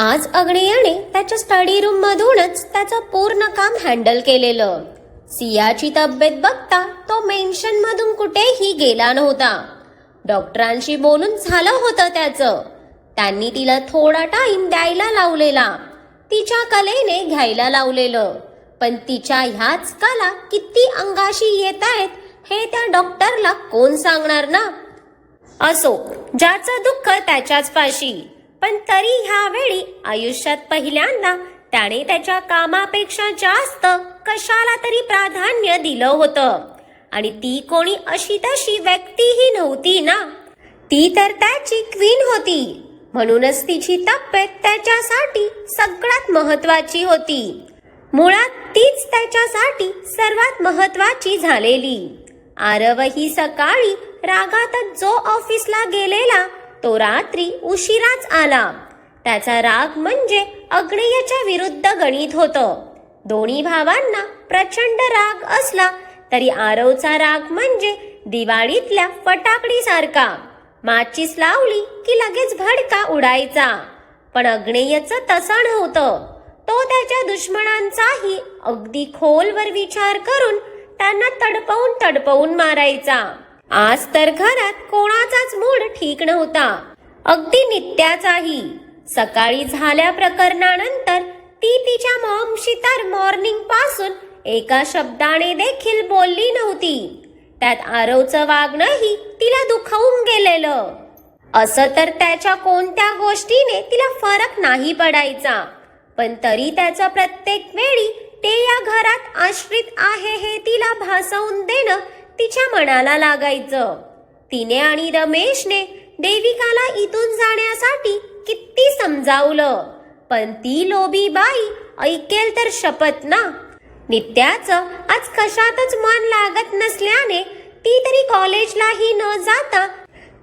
आज अग्नेयाने त्याच्या study room मधूनच त्याचं पूर्ण काम हँडल केलेलं. सियाची तब्येत बघता तो मेन्शन मधून कुठेही गेला नव्हता. डॉक्टरांशी बोलून झालं होतं त्याचं. त्यांनी तिला थोडा टाइम द्यायला लावलेला. तिच्या कलेने घ्यायला लावलेलं. पण तिच्या ह्याच कला किती अंगाशी येत आहेत हे त्या डॉक्टरला कोण सांगणार ना? असो ज्याचं दुःख त्याच्याच पाशी. पण तरी ह्यावेळी आयुष्यात पहिल्यांदा त्याने त्याच्या कामापेक्षा जास्त कशाला तरी प्राधान्य दिलं होतं. आणि ती कोणी अशी तशी व्यक्तीही नव्हती ना. ती तर त्याची क्वीन होती. म्हणूनच तिची तब्येत त्याच्यासाठी सगळ्यात महत्वाची होती. मुळात तीच त्याच्यासाठी सर्वात महत्वाची झालेली. आरव ही सकाळी रागातच जो ऑफिसला गेलेला तो रात्री उशिराच आला. त्याचा राग म्हणजे अग्नेयच्या विरुद्ध गणित होतं. दोन्ही भावांना प्रचंड राग असला तरी आरवचा राग म्हणजे दिवाळीतल्या फटाकडी माचीस लावली की लगेच भडका उडायचा. पण अग्नेयचं तसं नव्हतं. तो त्याच्या दुश्मनांचाही अगदी खोलवर विचार करून त्यांना तडपवून तडपवून मारायचा. आज तर घरात कोणाचाच मूड ठीक नव्हता. अगदी नित्याचाही. सकाळी झाल्या प्रकरणानंतर ती तिच्या मॉमशी तर मॉर्निंगपासून एका शब्दाने देखील बोलली नव्हती. त्यात आरवचं वागणंही तिला दुखावून गेलेलं. असं तर त्याच्या कोणत्या गोष्टीने तिला फरक नाही पडायचा. पण तरी त्याचं प्रत्येक वेळी ते या घरात आश्रित आहे हे तिला भासवून देणं तिच्या मनाला लागायचं. तिने आणि रमेशने देविकाला इथून जाण्यासाठी किती समजावलं. पण ती लोभी बाई ऐकेल तर शपथ ना. नित्याचं आज कशातच मन लागत नसल्याने ती तरी कॉलेजलाही न जाता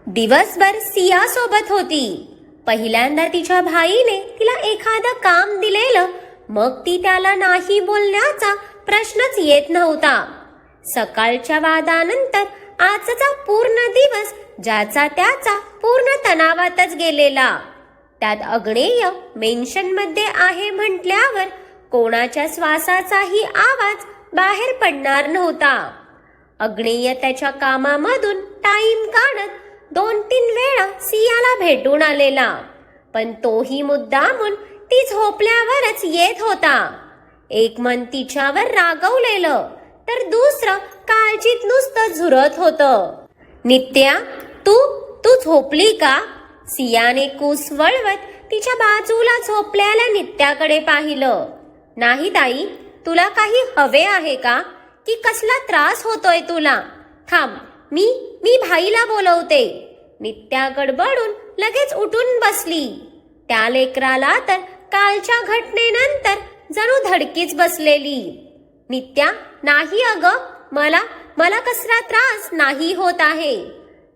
दिवसभर सिया सोबत होती. पहिल्यांदा तिच्या भाईने तिला एखादं काम दिलेलं मग ती त्याला नाही बोलण्याचा प्रश्नच येत नव्हता. सकाळच्या वादानंतर आजचा पूर्ण दिवस ज्याचा त्याचा पूर्ण तणावातच गेलेला. त्यात अग्नेय मेन्शनमध्ये आहे म्हटल्यावर कोणाच्या श्वासाचाही आवाज बाहेर पडणार नव्हता. अग्नेय त्याच्या कामामधून टाइम काढत दोन तीन वेळा सियाला भेटून आलेला पण तोही मुद्दामून ती झोपल्यावरच येत होता. एक मन तिच्यावर रागवलेलं तर दुसरं काळजीत नुसतं झुरत होतं. नित्या तू तू झोपली का? सियाने कूस वळवत तिच्या बाजूला झोपलेल्या नित्याकडे पाहिलं. नाही ताई तुला काही हवे आहे का? की कसला त्रास होतोय तुला? थांब मी मी भाईला बोलवते. नित्या गडबडून लगेच उठून बसली. त्या लेकराला तर कालच्या घटनेनंतर जणू धडकीच बसलेली. नित्या नाही अग. मला मला कसला त्रास नाही होत आहे.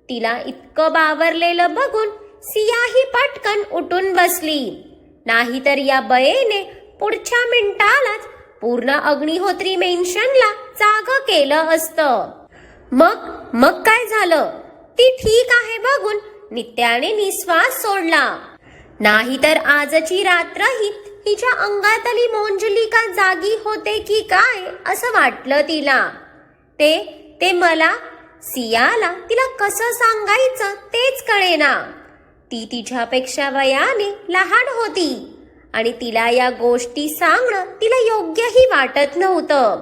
तिला इतकं बावरलेलं बघून सियाही पटकन उठून बसली. नाहीतर या बयेने पुढच्या मिनिटालाच पूर्ण अग्निहोत्री मेन्शनला जाग केलं असतं. मग मग काय झालं? ती ठीक आहे बघून नित्याने निश्वास सोडला. नाहीतर आजची रात्रही हिच्या अंगातली मोंजलिका जागी होते की काय असं वाटलं तिला? ते ते मला सियाला तिला कसं सांगायचं तेच कळेना. ती तिच्यापेक्षा वयाने लहान होती आणि तिला या गोष्टी सांगणं तिला योग्यही वाटत नव्हतं.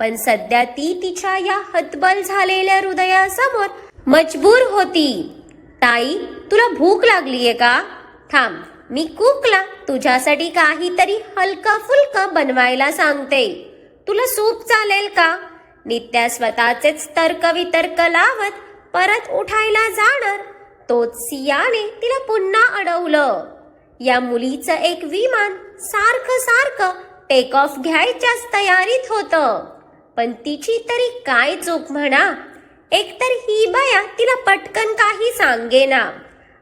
पण सध्या ती तिच्या या हतबल झालेल्या हृदयासमोर मजबूर होती. ताई तुला भूक लागलीये का? थांब मी कुकला तुझ्यासाठी काहीतरी हलका फुलका बनवायला सांगते. तुला सूप चालेल का? नित्या स्वतःचेच तर्क वितर्क लावत परत उठायला जाणार. तोच सियाने तिला पुन्हा अडवलं. या मुलीचं एक विमान सारखं सारखं टेक ऑफ घ्यायच्याच तयारीत होतं. पण तिची तरी काय चूक म्हणा? एकतर ही बया तिला पटकन काही सांगेना.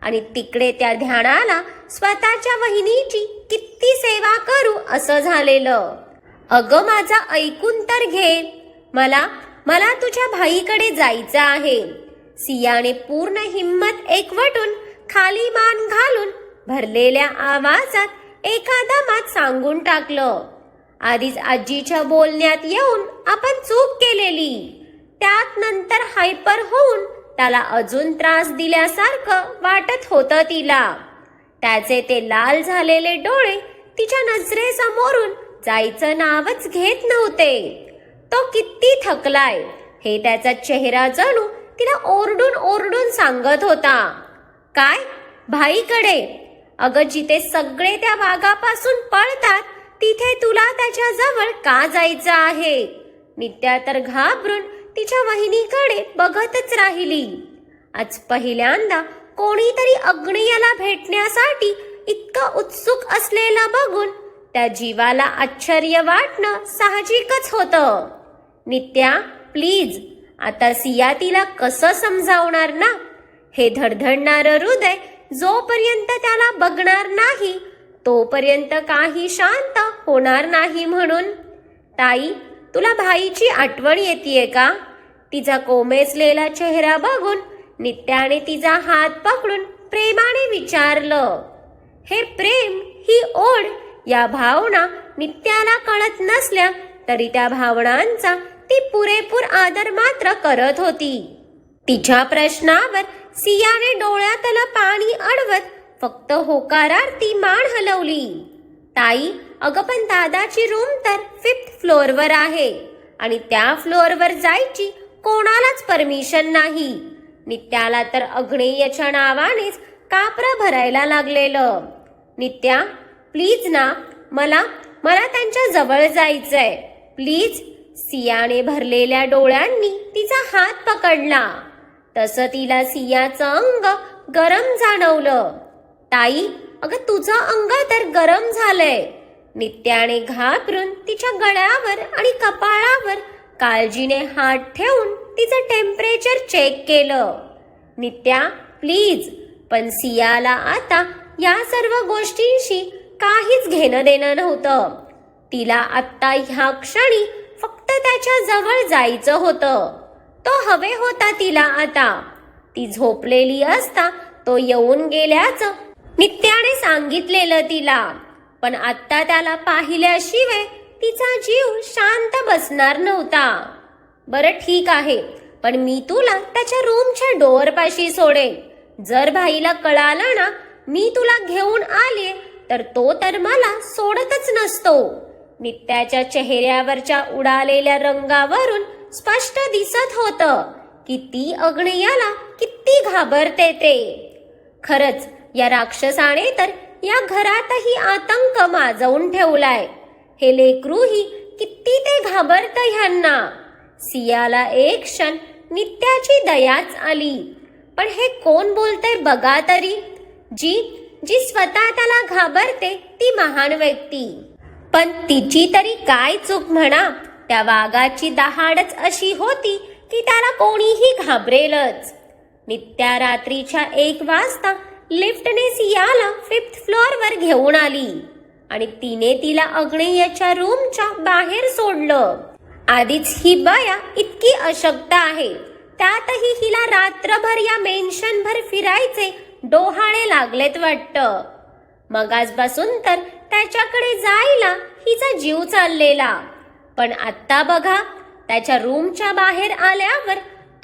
आणि तिकडे त्या ध्यानाला स्वतःच्या वहिनीची किती सेवा करू असं झालेलं. अगं माझा ऐकून तर घे. मला मला तुझ्या भाईकडे जायचं आहे. सियाने पूर्ण हिम्मत एकवटून खाली मान घालून भरलेल्या आवाजात एखादा मात सांगून टाकलं. आधीच आजीच्या बोलण्यात येऊन आपण चूक केलेली. त्यात नंतर हायपर होऊन त्याला अजून त्रास दिल्यासारखं वाटत होतं तिला. त्याचे ते लाल झालेले डोळे तिच्या नजरेसमोरून जायचं नावच घेत नव्हते. तो किती थकलाय हे त्याचा चेहरा जणू तिला ओरडून ओरडून सांगत होता. काय? भाईकडे? अगं जिथे सगळे त्या वाघापासून पळतात तिथे तुला त्याच्याजवळ का जायचं आहे? नित्या तर घाबरून तिच्या वहिनीकडे बघतच राहिली. आज पहिल्यांदा कोणीतरी अग्नियाला भेटण्यासाठी इतकं उत्सुक असलेला बघून त्या जीवाला आश्चर्य वाटणं साहजिकच होतं. नित्या प्लीज आता सिया तिला कसं समजावणार ना? हे धडधडणारं हृदय जोपर्यंत त्याला बघणार नाही तोपर्यंत काही शांत होणार नाही म्हणून. ताई तुला भाईची आठवण येते का? तिचा कोमेजलेला चेहरा बघून नित्याने तिचा हात पकडून प्रेमाने विचारलं हे प्रेम ही ओढ या भावना नित्याला कळत नसल्या तरी त्या भावनांचा ती पुरेपूर आदर मात्र करत होती. तिच्या प्रश्नावर सियाने डोळ्यातलं पाणी अडवत फक्त होकारार ती मान हलवली. ताई अगं पण दादाची रूम तर फिफ्थ फ्लोअरवर आहे आणि त्या फ्लोअरवर जायची कोणालाच परमिशन नाही. नित्याला तर अग्नेयच्या नावानेच कापरं भरायला लागलेलं. नित्या प्लीज ना मला मला त्यांच्या जवळ जायचंय. प्लीज. सियाने भरलेल्या डोळ्यांनी तिचा हात पकडला. तसं तिला सियाचं अंग गरम जाणवलं. ताई अगं तुझं अंग तर गरम झालंय. नित्याने घाबरून तिच्या गळ्यावर आणि कपाळावर काळजीने हात ठेवून तिचं टेम्परेचर चेक केलं. नित्या प्लीज पण सियाला आता या सर्व गोष्टींशी काहीच घेणं देणं नव्हतं. तिला आत्ता ह्या क्षणी फक्त त्याच्याजवळ जायचं होतं. तो हवे होता तिला आता. ती झोपलेली असता तो येऊन गेल्याचं नित्याने सांगितलेलं तिला. पण आत्ता त्याला पाहिल्याशिवाय तिचा जीव शांत बसणार नव्हता. बरं ठीक आहे पण मी तुला त्याच्या रूमच्या डोअरपाशी सोडेन. जर भाईला कळालं ना मी तुला घेऊन आले तर तो तर मला सोडतच नसतो. नित्याच्या चेहऱ्यावरच्या उडालेल्या रंगावरून स्पष्ट दिसत होतं की ती अग्नियाला किती घाबरते ते. खरंच या राक्षसाने तर या घरातही आतंक माजवून ठेवलाय. हे लेकरूही किती ते घाबरत ह्यांना. सियाला एक क्षण नित्याची दयाच आली. पण हे कोण बोलतंय बघा तरी? जी जी स्वतः त्याला घाबरते ती महान व्यक्ती. पण तिची तरी काय चूक म्हणा? त्या वाघाची दहाडच अशी होती की त्याला कोणीही घाबरेलच. नित्या रात्रीच्या एक वाजता लिफ्टने सियाला फिफ्थ फ्लोअरवर घेऊन आली. आणि तिने तिला अग्नेयच्या रूमच्या बाहेर सोडलं. आधीच ही बया इतकी अशक्त आहे. त्यातही हिला रात्रभर या मेन्शनभर फिरायचे डोहाळे लागलेत वाटतं. मग आजपासून तर त्याच्याकडे जायला हिचा जीव चाललेला. पण आत्ता बघा त्याच्या रूमच्या बाहेर आल्यावर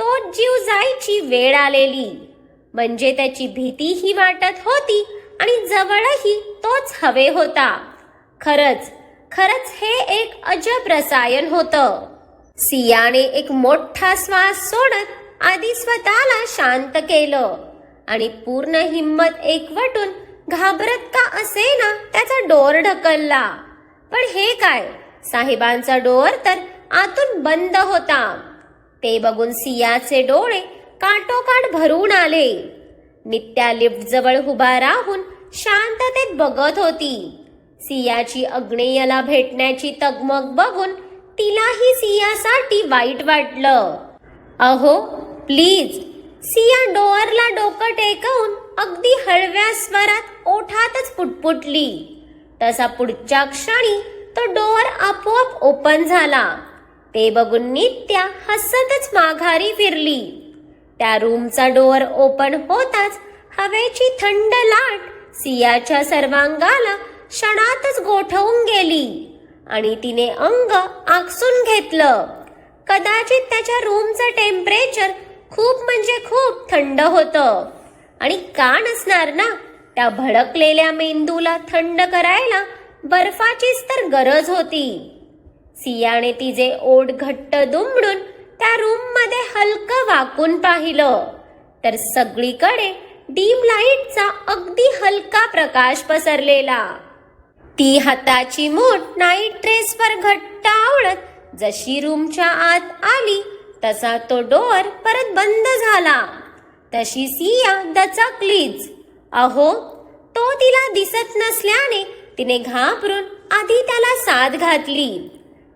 तो जीव जायची वेळ आलेली. म्हणजे त्याची भीती ही वाटत होती आणि जवळही तोच हवे होता. खरंच खरंच हे एक अजब रसायन होतं. सियाने एक मोठा श्वास सोडत आधी स्वतःला शांत केलं आणि पूर्ण हिंमत एकवटून घाबरत का असे ना त्याचा डोर ढकलला. पण हे काय? साहेबांचा डोर तर आतून बंद होता. ते बघून सियाचे डोळे काटोकाट भरून आले. नित्या लिफ्ट जवळ उभा राहून शांततेत बघत होती. सियाची अग्नेयला भेटण्याची तगमग बघून तिलाही सियासाठी वाईट वाटलं. अहो प्लीज. सिया डोअरला डोकं टेकवून अगदी हळव्या स्वरात ओठातच पुटपुटली. तसा पुढच्या क्षणी तो डोअर आपोआप ओपन झाला. ते बघून नित्या हसतच माघारी फिरली. त्या रूमचा डोअर ओपन होताच हवेची थंड लाट सियाच्या सर्वांगाला क्षणातच गोठवून गेली. आणि तिने अंग आकसून घेतलं. कदाचित त्याच्या रूमचं टेम्परेचर खूप म्हणजे खूप थंड होतं. आणि का नसणार ना त्या भडकलेल्या मेंदूला थंड करायला बर्फाचीच तर गरज होती. सियाने तिचे ओढ घट्ट दुमडून त्या रूममध्ये हलकं वाकून पाहिलं. तर सगळीकडे डीम लाईटचा अगदी हलका प्रकाश पसरलेला. ती हाताची मूठ नाईट ड्रेसवर घट्ट आवळत जशी रूमच्या आत आली तसा तो डोअर परत बंद झाला. तशी सिया दचकलीच. अहो तो तिला दिसत नसल्याने तिने घाबरून आधी त्याला साथ घातली.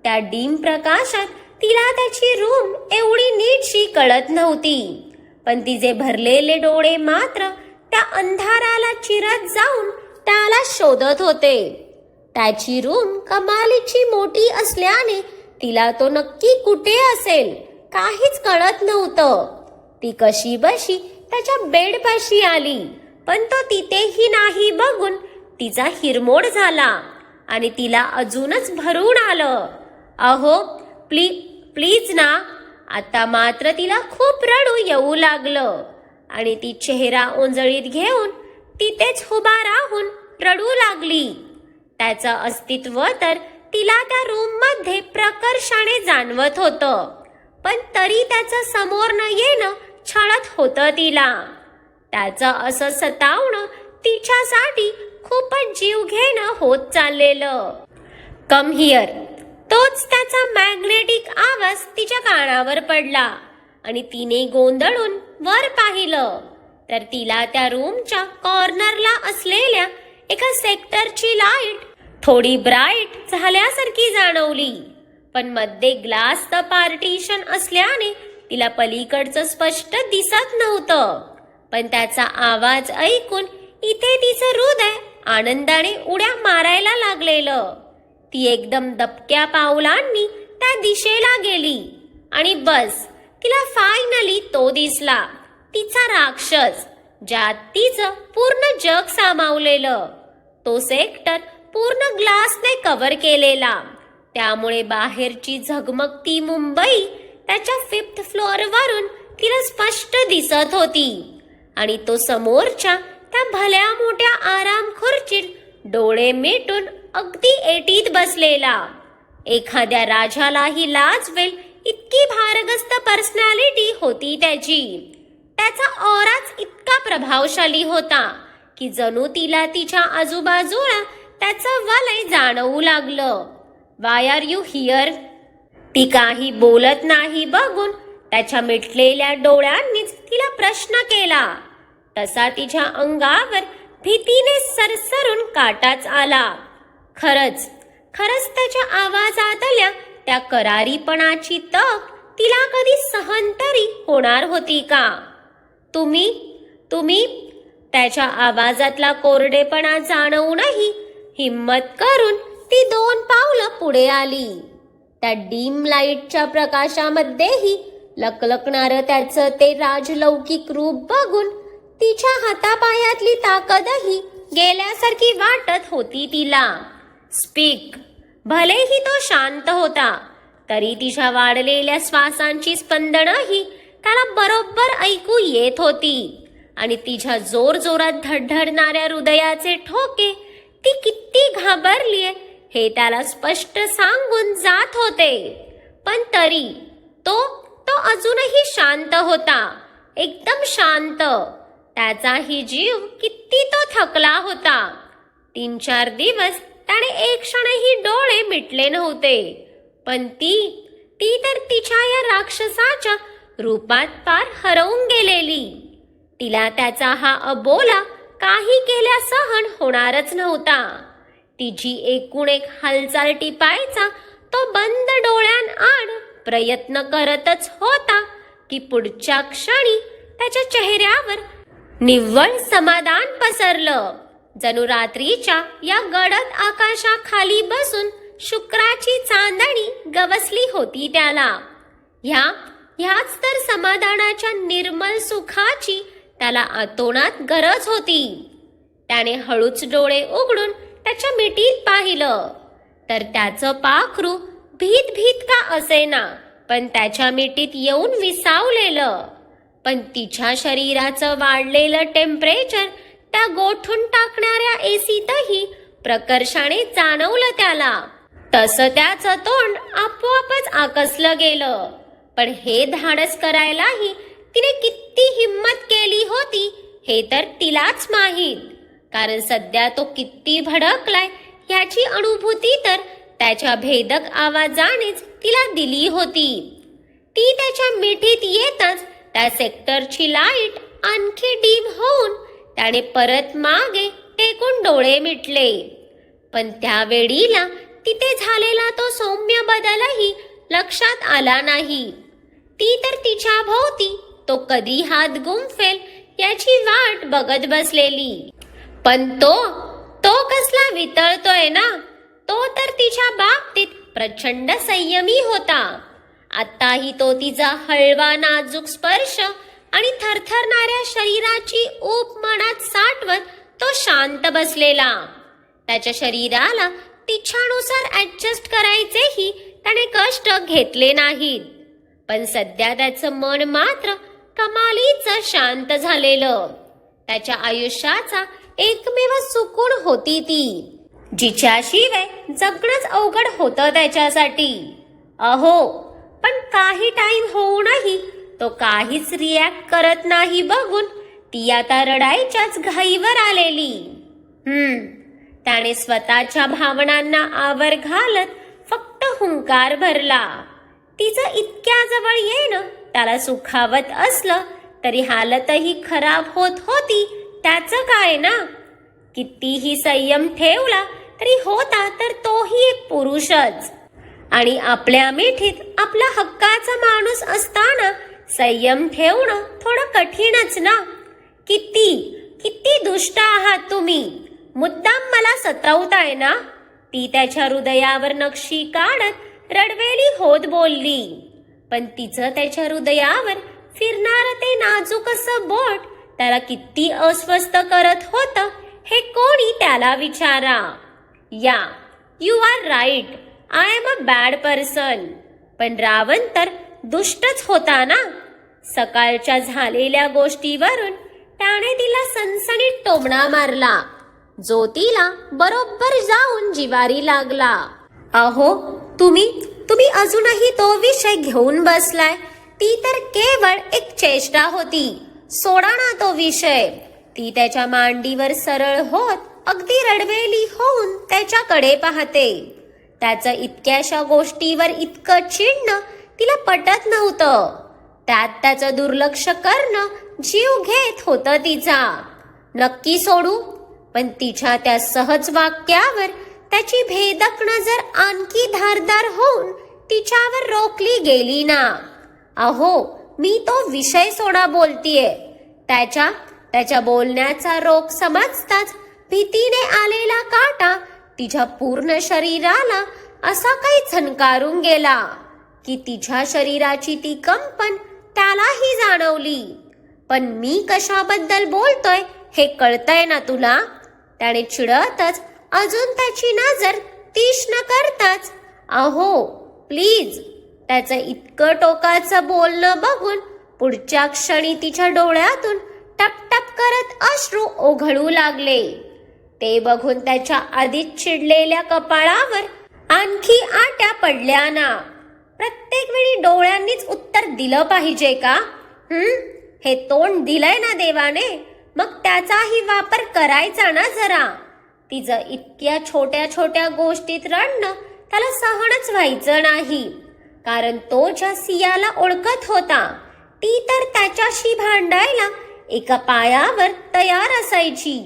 त्या डीम प्रकाशात तिला त्याची रूम एवढी नीटशी कळत नव्हती. पण तिचे भरलेले डोळे मात्र त्या अंधाराला चिरत जाऊन त्याला शोधत होते. त्याची रूम कमालीची मोठी असल्याने तिला तो नक्की कुठे असेल काहीच कळत नव्हतं. ती कशी बशी त्याच्या बेडपाशी आली पण तो तिथेही नाही बघून तिचा हिरमोड झाला आणि तिला अजूनच भरून आलं. अहो प्लीज प्लीज ना. आता मात्र तिला खूप रडू येऊ लागलं. आणि ती चेहरा ओंजळीत घेऊन तिथेच उभा राहून रडू लागली. त्याचं अस्तित्व तर तिला त्या रूममध्ये प्रकर्षाने जाणवत होतं. पण तरी त्याचं समोर न येणं छळत होतं तिला. त्याचं असं सतावणं तिच्यासाठी खूपच जीव घेणं होत चाललेलं. कम हिअर तोच त्याचा मॅन आवाज तिच्या कानावर पडला आणि तिने गोंधळून वर पाहिलं. तर तिला त्या रूमच्या कॉर्नरला असलेल्या एका सेक्टरची लाइट थोडी ब्राईट झाल्यासारखी जाणवली. पण मध्ये ग्लासचं पार्टिशन असल्याने तिला पलीकडचं स्पष्ट दिसत नव्हतं. पण त्याचा आवाज ऐकून इथे तिचं हृदय आनंदाने उड्या मारायला लागलेलं. ती एकदम दबक्या पावलांनी त्या दिशेला गेली. आणि बस तिला फायनली तो दिसला. तिचा राक्षस ज्यात तिचं पूर्ण जग सामावलेलं. तो सेक्टर पूर्ण ग्लासने कव्हर केलेला. त्यामुळे बाहेरची झगमगती मुंबई त्याच्या फिफ्थ फ्लोअरवरून तिला स्पष्ट दिसत होती. आणि तो समोरच्या त्या भल्या मोठ्या आराम खुर्चीत डोळे मिटून अगदी एटीत बसलेला. एखाद्या राजालाही लाजवेल इतकी भारगस्त पर्सनॅलिटी होती त्याची. त्याचा औराच इतका प्रभावशाली होता की जणू तिला तिच्या आजूबाजूला त्याचं वलय जाणवू लागलं. वाय आर यू हिअर ती काही बोलत नाही बघून त्याच्या मिटलेल्या डोळ्यांनीच तिला प्रश्न केला. तसा तिच्या अंगावर भीतीने सरसरून काटाच आला. खरंच खरंच त्याच्या आवाजातल्या त्या करारीपणाची तक तिला कधी सहन तरी होणार होती का? तुम्ही तुम्ही त्याच्या आवाजातला कोरडेपणा जाणवूनही हिम्मत करून ती दोन पावलं पुढे आली. त्या डीम लाईटच्या प्रकाशामध्येही लकलकणारं त्याचं ते राजलौकिक रूप बघून तिच्या हातापायातली ताकदही गेल्यासारखी वाटत होती तिला. स्पीक भलेही तो शांत होता तरी तिच्या वाढलेल्या श्वासांची स्पंदनही त्याला बरोबर ऐकू येत होती. आणि तिच्या जोर जोरात धडधडणाऱ्या हृदयाचे ठोके ती किती घाबरलीये हे त्याला स्पष्ट सांगून जात होते. पण तरी तो तो अजूनही शांत होता एकदम शांत. त्याचाही जीव किती तो थकला होता. तीन चार दिवस त्याने एक क्षणही डोळे मिटले नव्हते. पण ती ती तर तिच्या या राक्षसाच्या रूपात पार हरवून गेलेली. तिला त्याचा हा अबोला काही केल्या सहन होणारच नव्हता. तिची एकूण एक हालचाल टिपायचा तो बंद डोळ्यांआड प्रयत्न करतच होता की पुढच्या क्षणी त्याच्या चेहऱ्यावर निव्वळ समाधान पसरलं. जणू रात्रीच्या या गडद आकाशाखाली बसून शुक्राची चांदणी गवसली होती त्याला. ह्या ह्याच तर समाधानाच्या निर्मल सुखाची त्याला आतोणात गरज होती. त्याने हळूच डोळे उघडून त्याच्या मिठीत पाहिलं. तर त्याचं पाखरू भीत भीत का असेना पण त्याच्या मिठीत येऊन विसावलेलं. पण तिच्या शरीराचं वाढलेलं टेम्परेचर त्या गोठून टाकणाऱ्या एसीतही प्रकर्षाने जाणवलं त्याला. तसं त्याचं तोंड आपोआपच आकसलं गेलं. पण हे धाडस करायलाही तिने किती हिंमत केली होती हे तर तिलाच माहीत. कारण सध्या तो किती भडकलाय ह्याची अनुभूती तर त्याच्या भेदक आवाजानेच तिला दिली होती. ती त्याच्या मिठीत येतच त्या सेक्टरची लाइट आणखी डीम होऊन त्याने परत मागे टेकून डोळे मिटले. पण त्या वेळीला तिथे झालेला तो सौम्य बदलही लक्षात आला नाही. ती तर तिच्या भोवती तो कधी हात गुंफेल याची वाट बघत बसलेली. पण तो तो कसला वितळतोय ना? तो तर तिच्या बाबतीत प्रचंड संयमी होता. आताही तो तिचा हळवा नाजूक स्पर्श आणि थरथरणाऱ्या शरीराची ऊप मनात साठवत तो शांत बसलेला. त्याच्या शरीराला तिच्यानुसार ऍडजस्ट करायचेही त्याने कष्ट घेतले नाहीत. पण सध्या त्याचं मन मात्र कमालीच शांत झालेलं. त्याच्या आयुष्याचा एकमेव सुकून होती ती जिच्याशिवाय जगणंच अवघड होतं त्याच्यासाठी. अहो पण काही टाइम होऊनही तो काहीच रिॲक्ट करत नाही बघून ती आता रडायच्याच घाईवर आलेली. हम्म. त्याने स्वतःच्या भावनांना आवर घालत फक्त हुंकार भरला. तिचं इतक्या जवळ येणं त्याला सुखावत असलं तरी हालतही खराब होत होती त्याचं काय ना? कितीही संयम ठेवला तरी होता तर तोही एक पुरुषच. आणि आपल्या मिठीत आपला हक्काचा माणूस असताना संयम ठेवणं थोडं कठीणच ना? किती किती दुष्ट आहात तुम्ही? मुद्दाम मला सतावताय ना? ती त्याच्या हृदयावर नक्षी काढत रडवेली होत बोलली. पण तिचं त्याच्या हृदयावर फिरणार ते नाजूक असं बोट त्याला किती अस्वस्थ करत होतं हे कोणी त्याला विचारा. या you are right I am a bad person पण रावण तर दुष्टच होता ना? सकाळच्या झालेल्या गोष्टीवरून त्याने तिला सनसनीत टोमणा मारला. ज्योतीला बरोबर जाऊन जिवारी लागला. अहो तुम्ही तुम्ही अजूनही तो विषय घेऊन बसलाय. ती तर केवळ एक चेष्टा होती. सोडा ना तो विषय. ती त्याच्या मांडीवर सरळ होत अगदी रडवेली होऊन त्याच्याकडे पाहते. त्याचं इतक्याशा गोष्टीवर इतकं चिडणं तिला पटत नव्हतं. त्यात त्याचं दुर्लक्ष करणं जीव घेत होतं तिचा. नक्की सोडू पण तिच्या त्या सहज वाक्यावर त्याची भेदक नजर आणखी धारदार होऊन तिच्यावर रोखली गेली ना. अहो मी तो विषय सोडा बोलतीये. त्याच्या त्याच्या बोलण्याचा रोग समजताच भीतीने आलेला काटा तिच्या पूर्ण शरीराला असा काही झणकारून गेला की तिच्या शरीराची ती कंपन त्यालाही जाणवली. पण मी कशाबद्दल बोलतोय हे कळतंय ना तुला? त्याने चिडतच अजून त्याची नजर तीक्ष्ण करताच अहो प्लीज. त्याचं इतकं टोकाचं बोलणं बघून पुढच्या क्षणी तिच्या डोळ्यातून टपटप करत अश्रू ओघळू लागले. ते बघून त्याच्या आधीच चिडलेल्या कपाळावर आणखी आट्या पडल्या ना. प्रत्येक वेळी डोळ्यांनीच उत्तर दिलं पाहिजे का? हम्म हे तोंड दिलंय ना देवाने मग त्याचाही वापर करायचा ना जरा. तिचं इतक्या छोट्या छोट्या गोष्टीत रडणं त्याला सहनच व्हायचं नाही. कारण तो ज्या सियाला ओळखत होता ती तर त्याच्याशी भांडायला एका पायावर तयार असायची.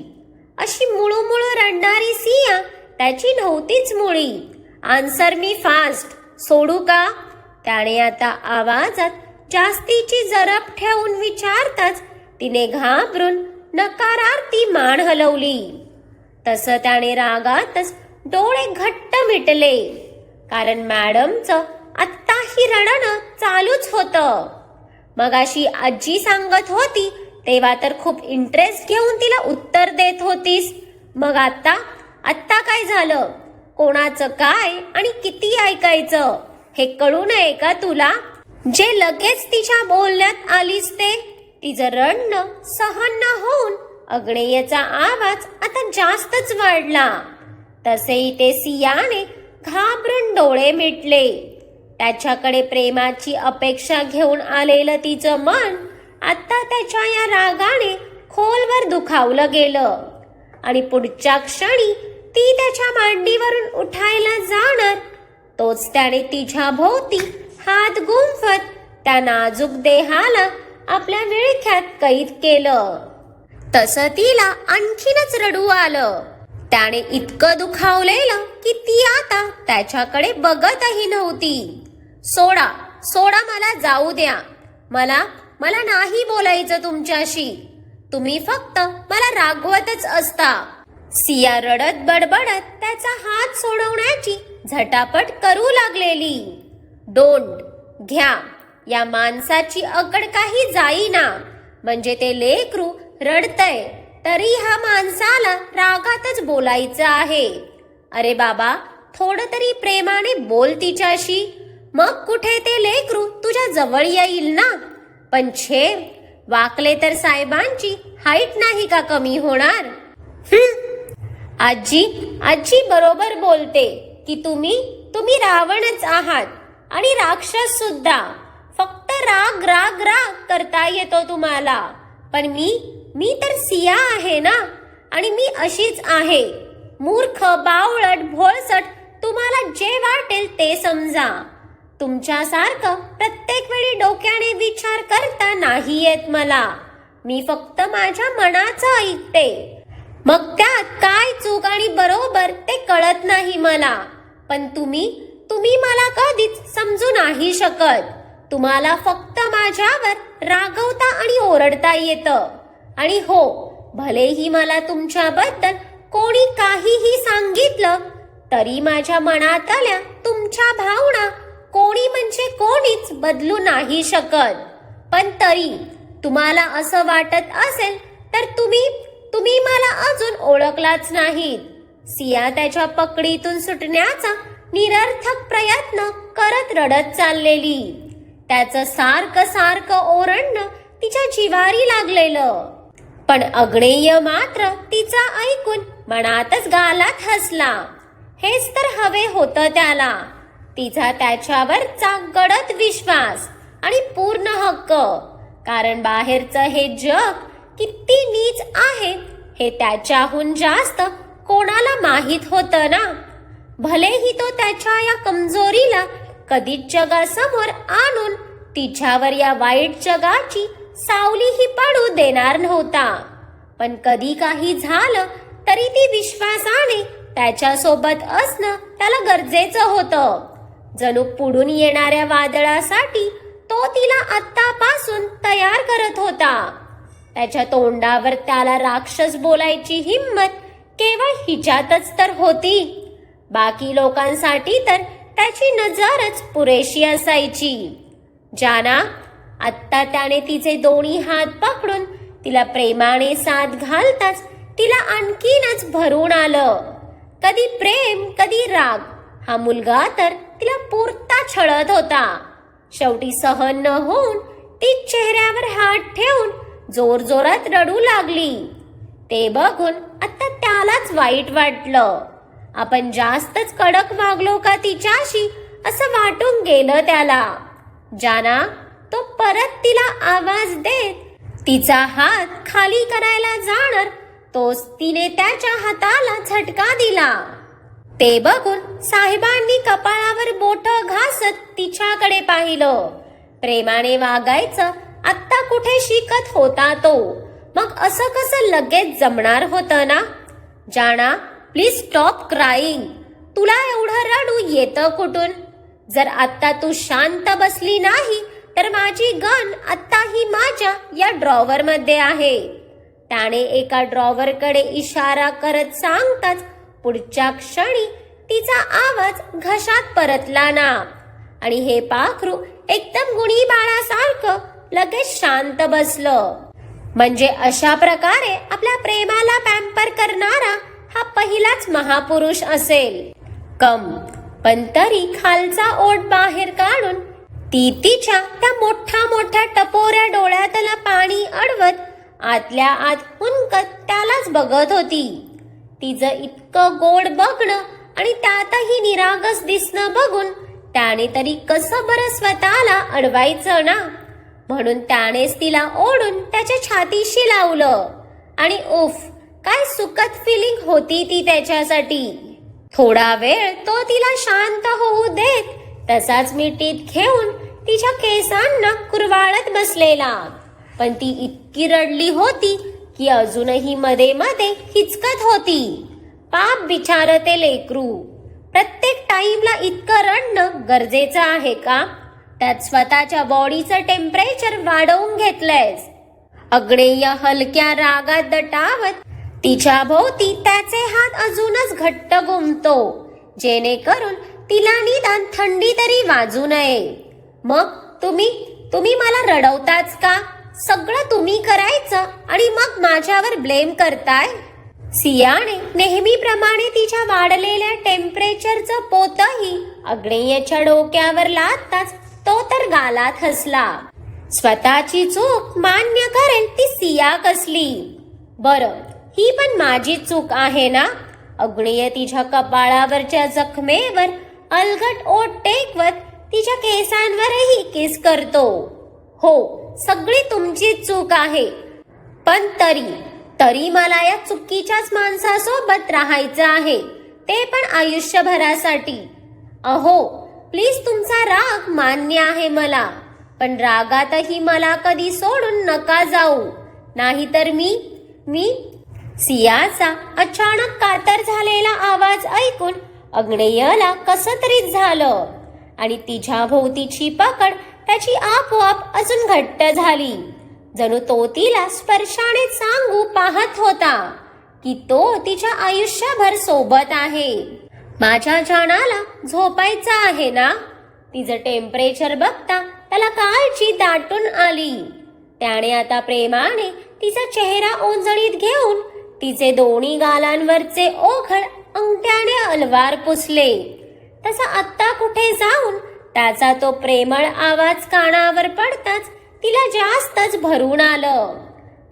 अशी मुळूमुळू रडणारी सिया त्याची नव्हतीच मुळी. आन्सर मी फास्ट. सोडू का? त्याने आता आवाजात जास्तीची जरब ठेवून विचारताच तिने घाबरून नकारार्थी मान हलवली. तसं त्याने रागातच डोळे घट्ट मिटले. कारण मॅडमचं आत्ताही रडणं चालूच होतं. मगाशी आजी सांगत होती तेव्हा तर खूप इंटरेस्ट घेऊन तिला उत्तर देत होतीस. मग आता आत्ता काय झालं? कोणाचं काय आणि किती ऐकायचं? हे कळू नये का तुला? जे लगेच तिच्या बोलण्यात आलीस ते तिचं रडणं सहन न होऊन अग्नेयचा आवाज आता जास्तच वाढला. तसेही ते सियाने घाबरून डोळे मिटले. त्याच्याकडे प्रेमाची अपेक्षा घेऊन आलेलं तिचं मन आता त्याच्या या रागाने खोलवर दुखावलं गेलं. आणि पुढच्या क्षणी ती त्याच्या मांडीवरून उठायला जाणार तोच त्याने तिच्या भोवती हात गुंफत. त्या नाजूक देहाला आपल्या विळख्यात कैद केलं. तसं तिला आणखीनच रडू आलं. त्याने इतकं दुखावलेलं की ती आता त्याच्याकडे बघतही नव्हती. सोडा सोडा मला जाऊ द्या. मला मला नाही बोलायचं तुमच्याशी. तुम्ही फक्त मला रागवतच असता. सिया रडत बडबडत त्याचा हात सोडवण्याची झटापट करू लागलेली. डोंट घ्या. या माणसाची अकड काही जाईना. म्हणजे ते लेकरू रडतय. तरी ह्या माणसाला रागातच बोलायचं आहे. अरे बाबा थोडं तरी प्रेमाने बोल तिच्याशी. मग कुठे ते लेकरू तुझ्या जवळ येईल ना? पण छे वाकले तर साहेबांची हाईट नाही का कमी होणार? आजी आजी बरोबर बोलते. की तुम्ही तुम्ही रावणच आहात. आणि राक्षस सुद्धा. फक्त राग राग राग करता येतो तुम्हाला. पण मी मी तर सिया आहे ना? आणि मी अशीच आहे. मूर्ख बावळट भोळसट तुम्हाला जे वाटेल ते समजा. तुमच्यासारखं प्रत्येक वेळी डोक्याने विचार करता नाही येत मला. मी फक्त माझ्या मनाचं ऐकते. मग काय चूक आणि बरोबर ते कळत नाही मला. पण तुम्ही तुम्ही मला कधीच समजू नाही शकत. तुम्हाला फक्त माझ्यावर रागवता आणि ओरडता येतं. आणि हो भलेही मला तुमच्याबद्दल कोणी काहीही सांगितलं तरी माझ्या मनात आल्या तुमच्या भावना कोणी म्हणजे कोणीच बदलू नाही शकत. पण तरी तुम्हाला असं वाटत असेल तर तुम्ही तुम्ही मला अजून ओळखलाच नाहीत. सिया त्याच्या पकडीतून सुटण्याचा निरर्थक प्रयत्न करत रडत चाललेली. त्याचं सारखं सारखं ओरडणं तिच्या जिवारी लागलेलं. पण अग्नेय मात्र तिचा ऐकून मनातच गालात हसला. हेच तर हवे होतं त्याला. तिचा त्याच्यावरचा गडद विश्वास आणि पूर्ण हक्क. कारण बाहेरचं हे जग किती नीच आहे हे त्याच्याहून जास्त कोणाला माहीत होतं ना? भलेही तो त्याच्या या कमजोरीला कधीच जगासमोर आणून तिच्यावर या वाईट जगाची सावलीही पडू देणार नव्हता. पण कधी काही झालं तरी ती विश्वासाने त्याच्यासोबत असणं त्याला गरजेचं होतं. जणू पुढून येणाऱ्या वादळासाठी तो तिला आत्तापासून तयार करत होता. त्याच्या तोंडावर त्याला राक्षस बोलायची हिंमत केवळ हिच्यातच तर होती. बाकी लोकांसाठी तर त्याची नजरच पुरेशी असायची. जाना आत्ता त्याने तिचे दोन्ही हात पकडून तिला प्रेमाने साथ घालताच तिला आणखीनच भरून आलं. कधी प्रेम कधी राग हा मुलगा तर तिला पुरता छळत होता. शेवटी सहन न होऊन ती चेहऱ्यावर हात ठेवून जोर जोरात रडू लागली. ते बघून आता त्यालाच वाईट वाटलं. आपण जास्तच कडक वागलो का तिच्याशी असं वाटून गेलं त्याला. जाना तो परत तिला आवाज देत तिचा हात खाली करायला जाणार तोच तिने त्याच्या हाताला झटका दिला. ते बघून साहेबांनी कपाळावर बोट घासत तिच्याकडे पाहिलं. प्रेमाने वागायचं आत्ता कुठे शिकत होता तो? मग असं कसं लगेच जमणार होतं ना? जाणा प्लीज स्टॉप क्राईंग तुला एवढं रडू येतं कुठून? जर आत्ता तू शांत बसली नाही तर माझी गन आत्ताही माझ्या या ड्रॉवर मध्ये आहे. त्याने एका ड्रॉवरकडे इशारा करत सांगताच पुढच्या क्षणी तिचा आवाज घशात परतला ना. आणि हे पाखरू एकदम गुणी बाळासारखं लगेच शांत बसलं. म्हणजे अशा प्रकारे आपल्या प्रेमाला पॅम्पर करणारा हा पहिलाच महापुरुष असेल. कम. पण तरी खालचा ओट बाहेर काढून ती तिच्या त्या मोठ्या मोठ्या टपोऱ्या डोळ्यातला पाणी अडवत आतल्या आत हुंकत त्यालाच बघत होती. तिचं इतकं गोड बघणं आणि त्यातही निरागस दिसणं बघून त्याने तरी कसं बरं स्वतःला अडवायचं ना? म्हणून त्यानेच तिला ओढून त्याच्या छातीशी लावलं. आणि उफ काय सुखद फिलिंग होती ती त्याच्यासाठी. थोडा वेळ तो तिला शांत होऊ देत तसाच मिठीत घेऊन तिच्या केसांना कुरवाळत बसलेला. पण ती इतकी रडली होती की अजूनही मध्ये मध्ये हिचकत होती. पाप विचारते लेकरू. प्रत्येक टाइमला इतकं रडणं गरजेचं आहे का? त्यात स्वतःच्या बॉडीचं टेम्परेचर वाढवून घेतलंयस. अग्नेय हलक्या रागात दटावत तिच्या भोवती त्याचे हात अजूनच घट्ट घुमतो जेणेकरून तिला निदान थंडी तरी वाजू नये. मग तुम्ही तुम्ही मला रडवताच का? सगळं तुम्ही करायचं आणि मग माझ्यावर ब्लेम करताय? सियाने नेहमीप्रमाणे तिच्या वाढलेल्या टेम्परेचरचं पोतही अग्नेयच्या डोक्यावर लादताच तो तर गालात हसला. स्वतःची चूक मान्य करेल ती सिया कसली? बर ही पण माझी चूक आहे ना? अग्निय तिच्या कपाळावरच्या जखमेवर अलगट ओट टेकवत तिच्या केसांवरही किस करतो. हो सगळी तुमची चूक आहे. पण तरी तरी मला या चुकीच्याच माणसासोबत राहायचं आहे ते पण आयुष्यभरासाठी. अहो प्लीज तुमचा राग मान्य आहे मला पण रागातही मला कधी सोडून नका जाऊ. नाहीतर मी मी सियाचा अचानक कातर झालेला आवाज ऐकून अग्नेयला कस तरी झालं आणि तिच्या भोवतीची पकड त्याची आपोआप अजून घट्ट झाली. जणू तो तिला स्पर्शाने सांगू पाहत होता की तो तिच्या आयुष्यभर सोबत आहे. माझ्या जाणाला झोपायचं आहे ना? तिचं टेम्परेचर बघता त्याला काळजी दाटून आली. त्याने आता प्रेमाने तिचा चेहरा ओंजळीत घेऊन तिचे दोन्ही गालांवरचे ओघळ अंगठ्याने अलवार पुसले. तसा आत्ता कुठे जाऊन त्याचा तो प्रेमळ आवाज कानावर पडताच तिला जास्तच भरून आलं.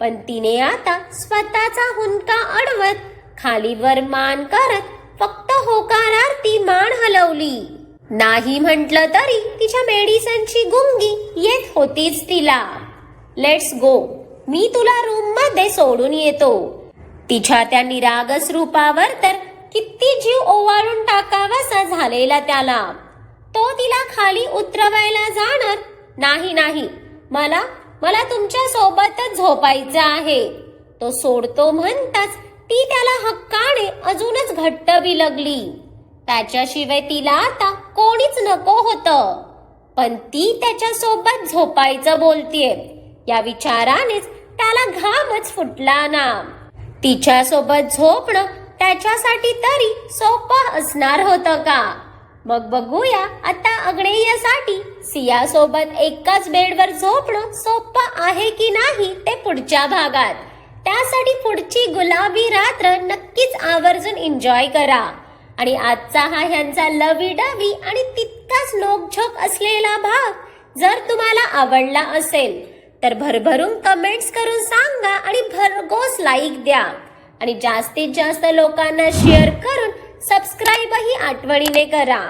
पण तिने आता स्वतःचा हुंका अडवत खालीवर मान करत होकारार्थी मान हलवली. नाही म्हटलं तरी तिच्या मेडिसिनची गुंगी येत होतीच तिला. लेट्स गो मी तुला रूममध्ये सोडून येतो. तिच्या त्या निरागस रूपावर तर किती जीव ओवाळून टाकावासा झालेला त्याला. तो तिला खाली उतरवायला जाणार? नाही नाही. मला मला तुमच्या सोबतच झोपायचं आहे. तो सोडतो म्हणताच ती त्याला हक्काने अजूनच घट्ट लागली. त्याच्याशिवाय तिला आता कोणीच नको होतं. पण ती त्याच्या सोबत झोपायचं बोलतीये. या विचारानेच त्याला घामच फुटला ना. तिच्या सोबत झोपणं त्याच्यासाठी तरी सोपं असणार होतं का? मग बघूया आता अग्नेयसाठी सिया सोबत एकाच बेडवर झोपणं सोपं आहे की नाही ते पुढच्या भागात. त्यासाठी पुढची गुलाबी रात्र नक्कीच आवर्जून एन्जॉय करा. आणि आजचा हा ह्यांचा लवी डवी आणि तितकाच नोकझोक असलेला भाग जर तुम्हाला आवडला असेल तर भरभरून कमेंट्स करून सांगा आणि भरघोस लाईक द्या. आणि जास्तीत जास्त लोकांना शेअर करून सबस्क्राईबही आठवणीने करा.